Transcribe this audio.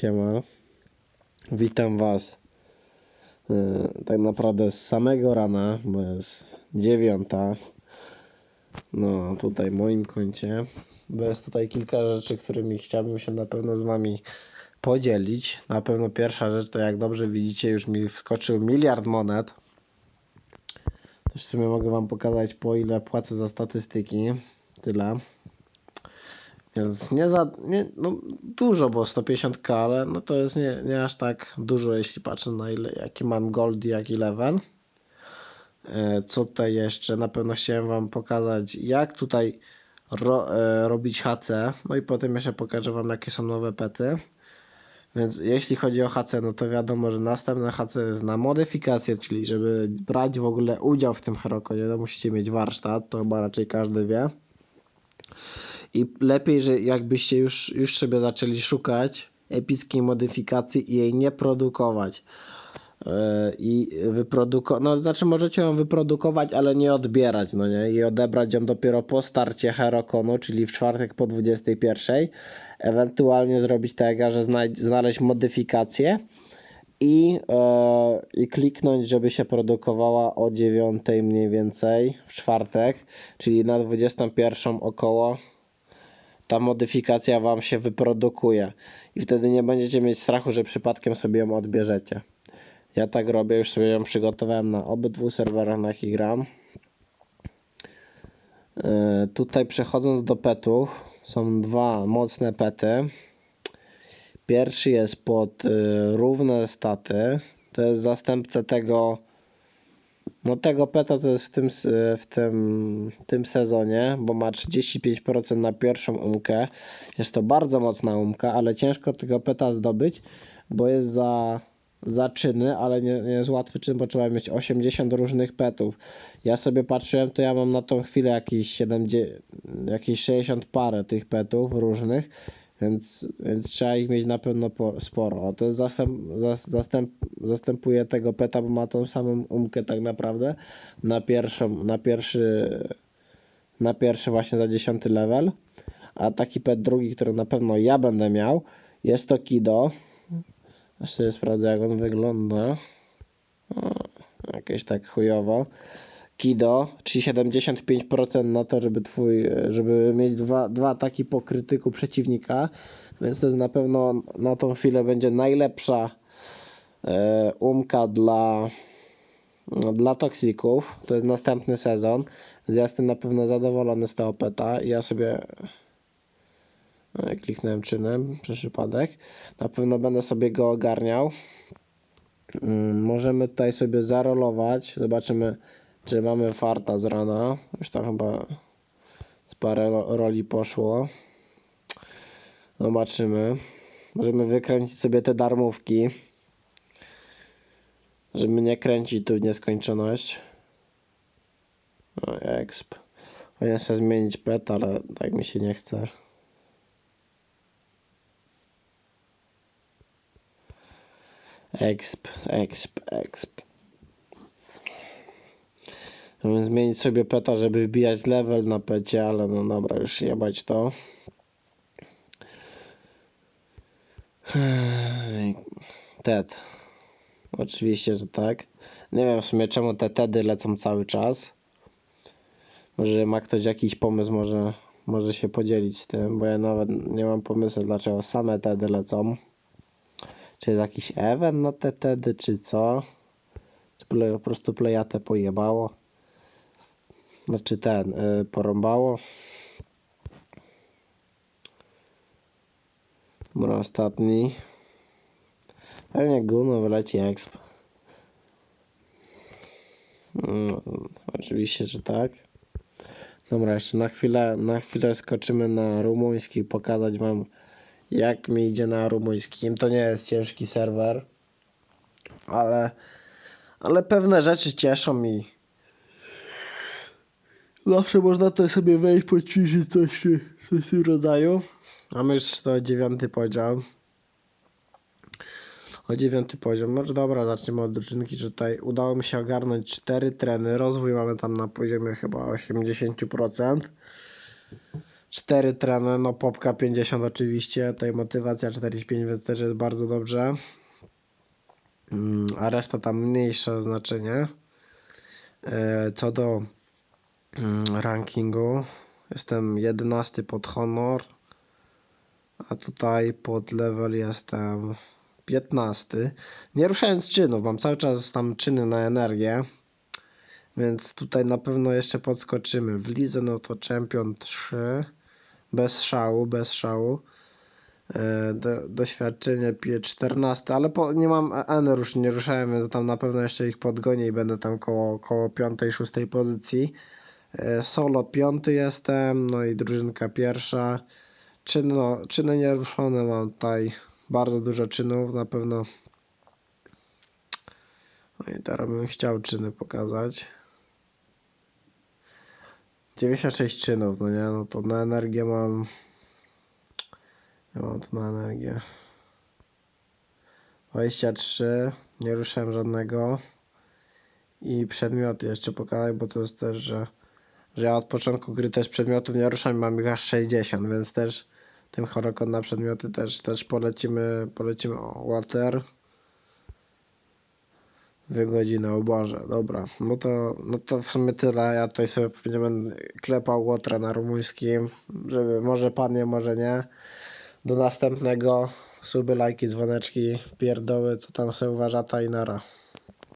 Siema. Witam Was e, tak naprawdę z samego rana, bo jest dziewiąta. No, tutaj w moim koncie. Bo jest tutaj kilka rzeczy, którymi chciałbym się na pewno z Wami podzielić. Na pewno pierwsza rzecz to jak dobrze widzicie już mi wskoczył miliard monet. Też w sumie mogę Wam pokazać po ile płacę za statystyki. Tyle. Więc nie za, nie, no dużo, bo 150k, ale no to jest nie, nie aż tak dużo, jeśli patrzę na ile, jaki mam gold i jaki level. E, Co tutaj jeszcze? Na pewno chciałem Wam pokazać, jak tutaj ro, e, robić HC. No i potem jeszcze pokażę Wam, jakie są nowe pety. Więc jeśli chodzi o HC, no to wiadomo, że następne HC jest na modyfikację, czyli żeby brać w ogóle udział w tym Herokonie, to musicie mieć warsztat, to chyba raczej każdy wie. I lepiej, że jakbyście już, już sobie zaczęli szukać epickiej modyfikacji i jej nie produkować. Yy, I wyprodukować, no znaczy możecie ją wyprodukować, ale nie odbierać, no nie? I odebrać ją dopiero po starcie Herokonu, czyli w czwartek po 21. Ewentualnie zrobić tak, że znajdź, znaleźć modyfikację i, yy, i kliknąć, żeby się produkowała o 9 mniej więcej w czwartek, czyli na 21 około ta modyfikacja Wam się wyprodukuje i wtedy nie będziecie mieć strachu, że przypadkiem sobie ją odbierzecie. Ja tak robię, już sobie ją przygotowałem na obydwu serwerach, na jakich gram. Yy, tutaj przechodząc do petów, są dwa mocne pety. Pierwszy jest pod yy, równe staty. To jest zastępca tego no tego peta to jest w tym, w tym, tym sezonie, bo ma 35% na pierwszą umkę. Jest to bardzo mocna umka, ale ciężko tego peta zdobyć, bo jest za, za czyny, ale nie, nie jest łatwy czyn, bo trzeba mieć 80 różnych petów. Ja sobie patrzyłem, to ja mam na tą chwilę jakieś 70, jakieś 60 parę tych petów różnych. Więc, więc trzeba ich mieć na pewno po, sporo. To zastęp, zas, zastęp, zastępuje tego peta, bo ma tą samą umkę tak naprawdę na pierwszą, na pierwszy, na pierwszy właśnie za 10 level. A taki pet drugi, który na pewno ja będę miał, jest to Kido. Sobie sprawdzę jak on wygląda. O, jakieś tak chujowo. Kido, czyli 75% na to, żeby twój, żeby mieć dwa, dwa ataki po krytyku przeciwnika, więc to jest na pewno na tą chwilę będzie najlepsza e, umka dla, no, dla toksików. To jest następny sezon, ja jestem na pewno zadowolony z tego peta ja sobie no, kliknąłem czynem przez przypadek. Na pewno będę sobie go ogarniał. Mm, Możemy tutaj sobie zarolować. Zobaczymy, czy mamy farta z rana. Już tam chyba z parę ro- roli poszło. Zobaczymy. Możemy wykręcić sobie te darmówki. Żeby nie kręcić tu w nieskończoność. O, exp. Powinien sobie zmienić pet, ale tak mi się nie chce. Exp, exp, exp. Żeby zmienić sobie peta, żeby wbijać level na pecie, ale no dobra, już jebać to. Ted. Oczywiście, że tak. Nie wiem w sumie czemu te Tedy lecą cały czas. Może ma ktoś jakiś pomysł, może, może się podzielić z tym, bo ja nawet nie mam pomysłu dlaczego same Tedy lecą. Czy jest jakiś event na te Tedy, czy co? Czy po prostu playatę pojebało? Znaczy ten, y, porąbało. Dobra, ostatni. Pewnie Guno wyleci exp. No, oczywiście, że tak. Dobra, jeszcze na chwilę, na chwilę skoczymy na rumuński, pokazać wam jak mi idzie na rumuńskim. To nie jest ciężki serwer, ale, ale pewne rzeczy cieszą mi. Zawsze można tutaj sobie wejść, poćwiczyć coś, coś w tym rodzaju. Mamy już 109 poziom. O dziewiąty poziom. Może dobra, zaczniemy od drużynki, że tutaj udało mi się ogarnąć 4 treny. Rozwój mamy tam na poziomie chyba 80%. 4 treny, no popka 50 oczywiście, tutaj motywacja 45, więc też jest bardzo dobrze. Mm, A reszta tam mniejsze znaczenie. E, Co do rankingu, jestem 11 pod honor, a tutaj pod level jestem 15. Nie ruszając czynów, mam cały czas tam czyny na energię. Więc tutaj na pewno jeszcze podskoczymy. W lidze no to Champion 3. Bez szału, bez szału. E, Do, doświadczenie pie- 14, ale po, nie mam N rusz, nie ruszałem, więc tam na pewno jeszcze ich podgonię i będę tam koło, koło 5, 6 pozycji. E, Solo 5 jestem, no i drużynka pierwsza. Czyny, no, czyny nieruszone mam tutaj bardzo dużo czynów, na pewno. No i teraz bym chciał czyny pokazać. 96 czynów, no nie, no to na energię mam. Ja mam tu na energię. 23, nie ruszałem żadnego. I przedmioty jeszcze pokazać, bo to jest też, że, że ja od początku gry też przedmiotów nie ruszam i mam ich aż 60, więc też tym horokon na przedmioty też, też polecimy, polecimy water. Dwie godziny, o dobra. No to, no to w sumie tyle. Ja tutaj sobie nie będę klepał łotra na rumuńskim, żeby może padnie, może nie. Do następnego. Suby, lajki, dzwoneczki, pierdoły, co tam sobie uważa, ta i nara.